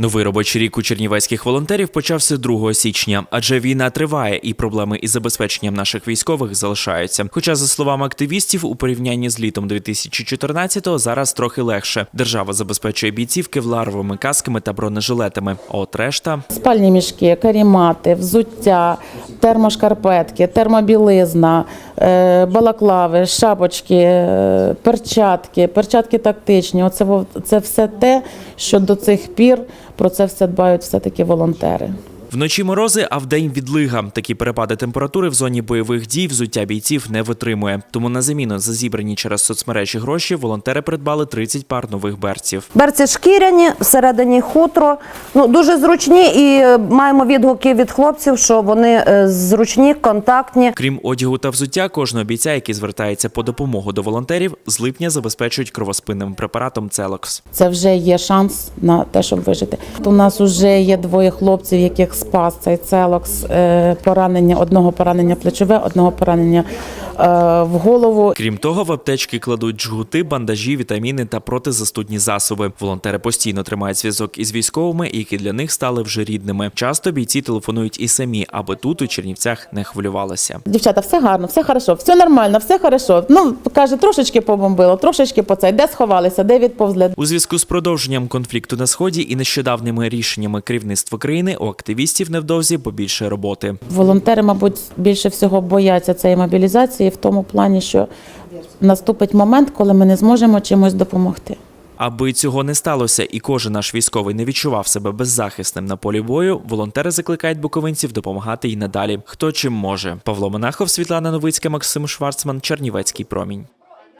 Новий робочий рік у чернівецьких волонтерів почався 2 січня, адже війна триває і проблеми із забезпеченням наших військових залишаються. Хоча, за словами активістів, у порівнянні з літом 2014-го зараз трохи легше. Держава забезпечує бійців кевларовими касками та бронежилетами. А от решта Спальні мішки, карімати, взуття, термошкарпетки, термобілизна, е, балаклави, шапочки, е, перчатки, перчатки тактичні. Оце це все те, що до цих пір про це все дбають все-таки волонтери. Вночі морози, а вдень відлига. Такі перепади температури в зоні бойових дій взуття бійців не витримує. Тому на заміну за зібрані через соцмережі гроші волонтери придбали 30 пар нових берців. Берці шкіряні, всередині хутро. Ну дуже зручні, і е, маємо відгуки від хлопців, що вони е, зручні, контактні. Крім одягу та взуття, кожного бійця, який звертається по допомогу до волонтерів, з липня забезпечують кровоспинним препаратом Целокс. Це вже є шанс на те, щоб вижити. У нас вже є двоє хлопців, яких спас цей целокс, е, поранення, одного поранення плечове, одного поранення в голову. Крім того, в аптечки кладуть жгути, бандажі, вітаміни та протизастудні засоби. Волонтери постійно тримають зв'язок із військовими, які для них стали вже рідними. Часто бійці телефонують і самі, аби тут у Чернівцях не хвилювалися. Дівчата, все гарно, все хорошо, все нормально, все хорошо. Ну каже, трошечки побомбило, трошечки по цей, де сховалися, де відповзли. У зв'язку з продовженням конфлікту на сході і нещодавними рішеннями керівництва країни у активістів невдовзі побільше роботи. Волонтери, мабуть, більше всього бояться цієї мобілізації в тому плані, що наступить момент, коли ми не зможемо чимось допомогти. Аби цього не сталося, і кожен наш військовий не відчував себе беззахисним на полі бою. Волонтери закликають буковинців допомагати й надалі. Хто чим може. Павло Монахов, Світлана Новицька, Максим Шварцман, Чернівецький промінь.